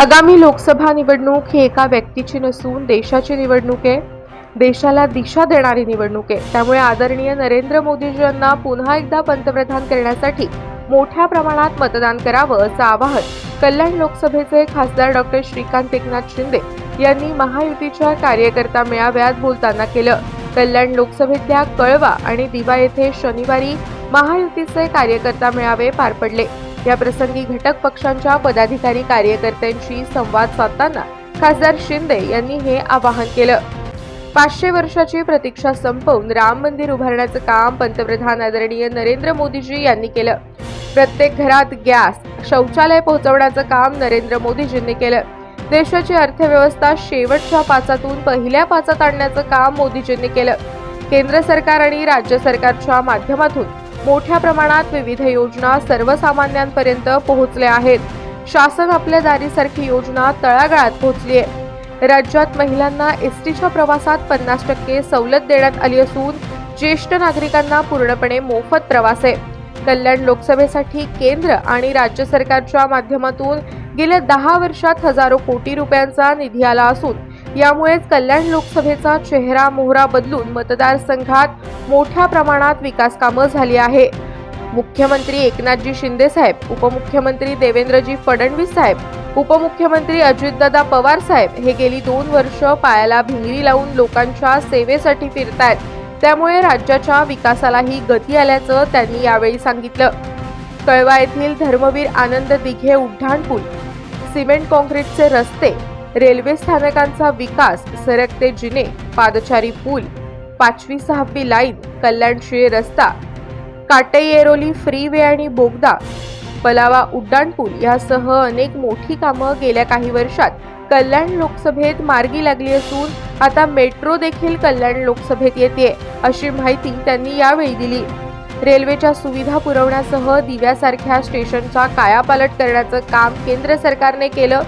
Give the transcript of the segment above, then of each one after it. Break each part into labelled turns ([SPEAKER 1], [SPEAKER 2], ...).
[SPEAKER 1] आगामी लोकसभा निवडणूक ही एका व्यक्तीची नसून देशाची निवडणूक आहे. देशाला दिशा देणारी निवडणूक आहे. त्यामुळे आदरणीय नरेंद्र मोदीजींना पुन्हा एकदा पंतप्रधान करण्यासाठी मोठ्या प्रमाणात मतदान करावं असं आवाहन कल्याण लोकसभेचे खासदार डॉक्टर श्रीकांत एकनाथ शिंदे यांनी महायुतीच्या कार्यकर्ता मेळाव्यात बोलताना केलं. कल्याण लोकसभेतल्या कळवा आणि दिवा येथे शनिवारी महायुतीचे कार्यकर्ता मेळावे पार पडले. या प्रसंगी घटक पक्षांच्या पदाधिकारी कार्यकर्त्यांशी संवाद साधताना खासदार शिंदे यांनी हे आवाहन केलं. पाचशे वर्षाची प्रतीक्षा संपवून राम मंदिर उभारण्याचं काम पंतप्रधान आदरणीय नरेंद्र मोदीजी यांनी केलं. प्रत्येक घरात गॅस शौचालय पोहोचवण्याचं काम नरेंद्र मोदीजींनी केलं. देशाची अर्थव्यवस्था शेवटच्या पाचातून पहिल्या पाचात आणण्याचं काम मोदीजींनी केलं. केंद्र सरकार आणि राज्य सरकारच्या माध्यमातून मोठ्या प्रमाणात विविध योजना सर्वसामान्यांपर्यंत पोहोचल्या आहेत. शासन आपल्या दारीसारखी योजना तळागाळात पोहोचली आहे. राज्यात महिलांना एस टीच्या प्रवासात पन्नास टक्के सवलत देण्यात आली असून ज्येष्ठ नागरिकांना पूर्णपणे मोफत प्रवास आहे. कल्याण लोकसभेसाठी केंद्र आणि राज्य सरकारच्या माध्यमातून गेल्या दहा वर्षात हजारो कोटी रुपयांचा निधी आला असून यामुळेच कल्याण लोकसभेचा चेहरा मोहरा बदलून मतदारसंघात मोठ्या प्रमाणात विकास कामं झाली आहे. मुख्यमंत्री एकनाथजी शिंदे साहेब उपमुख्यमंत्री देवेंद्रजी फडणवीस साहेब उपमुख्यमंत्री अजितदादा पवार साहेब हे गेली दोन वर्ष पायाला भिंगरी लावून लोकांच्या सेवेसाठी फिरतायत. त्यामुळे राज्याच्या विकासालाही गती आल्याचं त्यांनी यावेळी सांगितलं. कळवा येथील धर्मवीर आनंद दिघे उड्डाणपूल सिमेंट काँक्रीटचे रस्ते रेल्वे स्थानकांचा विकास सरकते जिने पादचारी पूल पाचवी सहावी लाईन कल्याण शिळे रस्ता काटेयेरोली फ्रीवे आणि बोगदा पलावा उड्डाणपूल यासह अनेक मोठी कामं गेल्या काही वर्षात कल्याण लोकसभेत मार्गी लागली असून आता मेट्रो देखील कल्याण लोकसभेत येते अशी माहिती त्यांनी यावेळी दिली. रेल्वेच्या सुविधा पुरवण्यासह दिव्यासारख्या स्टेशनचा कायापालट करण्याचं काम केंद्र सरकारने केलं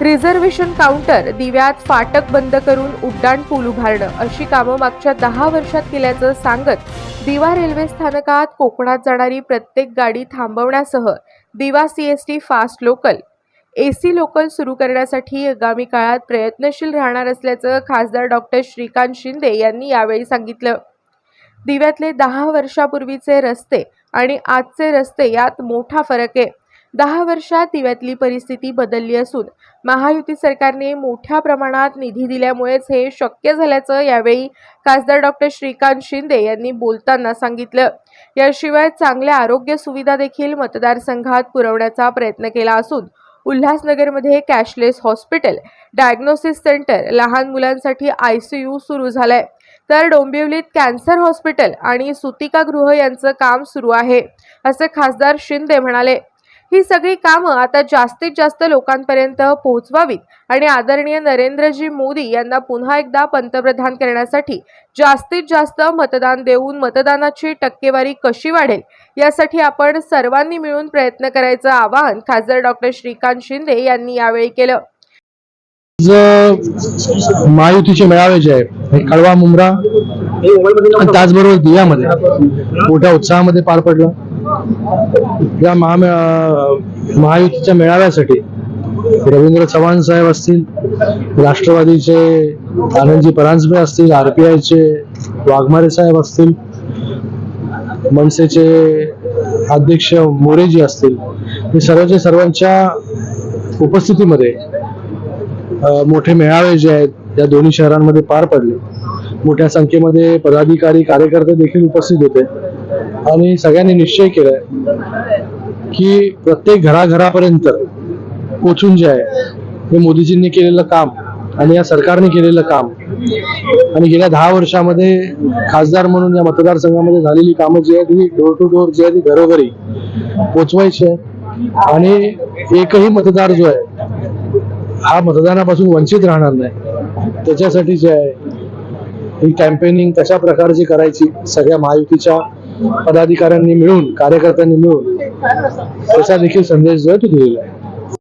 [SPEAKER 1] रिझर्वेशन काउंटर दिव्यात फाटक बंद करून उड्डाण पूल उभारणं अशी कामं मागच्या दहा वर्षात केल्याचं सांगत दिवा रेल्वे स्थानकात कोकणात जाणारी प्रत्येक गाडी थांबवण्यासह Diva CST fast local. AC local सुरू करण्यासाठी आगामी काळात प्रयत्नशील राहणार असल्याचं खासदार डॉक्टर श्रीकांत शिंदे यांनी यावेळी सांगितलं. दिव्यातले दहा वर्षापूर्वीचे रस्ते आणि आजचे रस्ते यात मोठा फरक आहे. दहा वर्षात दिव्यातली परिस्थिती बदलली असून महायुती सरकारने मोठ्या प्रमाणात निधी दिल्यामुळेच हे शक्य झाल्याचं यावेळी खासदार डॉक्टर श्रीकांत शिंदे यांनी बोलताना सांगितलं. याशिवाय चांगल्या आरोग्य सुविधा देखील मतदारसंघात पुरवण्याचा प्रयत्न केला असून उल्हासनगरमध्ये कॅशलेस हॉस्पिटल डायग्नोसिस सेंटर लहान मुलांसाठी आय सी यू सुरू झालंय. तर डोंबिवलीत कॅन्सर हॉस्पिटल आणि सुतिकागृह यांचं काम सुरू आहे असं खासदार शिंदे म्हणाले. ही सगळी कामं आता जास्तीत जास्त लोकांपर्यंत पोहोचवावीत. आणि आदरणीय नरेंद्रजी मोदी यांना पुन्हा एकदा पंतप्रधान करण्यासाठी जास्तीत जास्त मतदान देऊन मतदानाची टक्केवारी कशी वाढेल यासाठी आपण सर्वांनी मिळून प्रयत्न करायचं आवाहन खासदार डॉक्टर श्रीकांत शिंदे यांनी यावेळी केलं.
[SPEAKER 2] महायुतीचे मेळावे जे आहे कळवा मुंब्रा आणि त्याचबरोबर दियामध्ये मोठ्या उत्साहामध्ये पार पडलं. या महायुतीच्या मेळाव्यासाठी रवींद्र चव्हाण साहेब असतील राष्ट्रवादीचे आनंदजी परांजपे असतील आरपीआयचे वाघमारे साहेब असतील मनसेचे अध्यक्ष मोरेजी असतील हे सर्वचे सर्वांच्या उपस्थितीमध्ये मोठे मेळावे जे आहेत या दोन्ही शहरांमध्ये पार पडले. मोठ्या संख्येमध्ये पदाधिकारी कार्यकर्ते देखील उपस्थित होते. आणि सगळ्यांनी निश्चय केलाय की प्रत्येक घराघरापर्यंत पोचून जे आहे हे मोदीजींनी केलेलं काम आणि या सरकारने केलेलं काम आणि गेल्या दहा वर्षामध्ये खासदार म्हणून या मतदारसंघामध्ये झालेली कामं जी आहेत ही डोर टू डोर जी आहे ती घरोघरी पोचवायची आहे. आणि एकही मतदार जो आहे हा मतदानापासून वंचित राहणार नाही. त्याच्यासाठी जे आहे ही कॅम्पेनिंग कशा प्रकारची करायची सगळ्या महायुतीच्या पदाधिकाऱ्यांनी मिळून कार्यकर्त्यांनी मिळून त्याचा देखील संदेश जो आहे तो दिलेला आहे.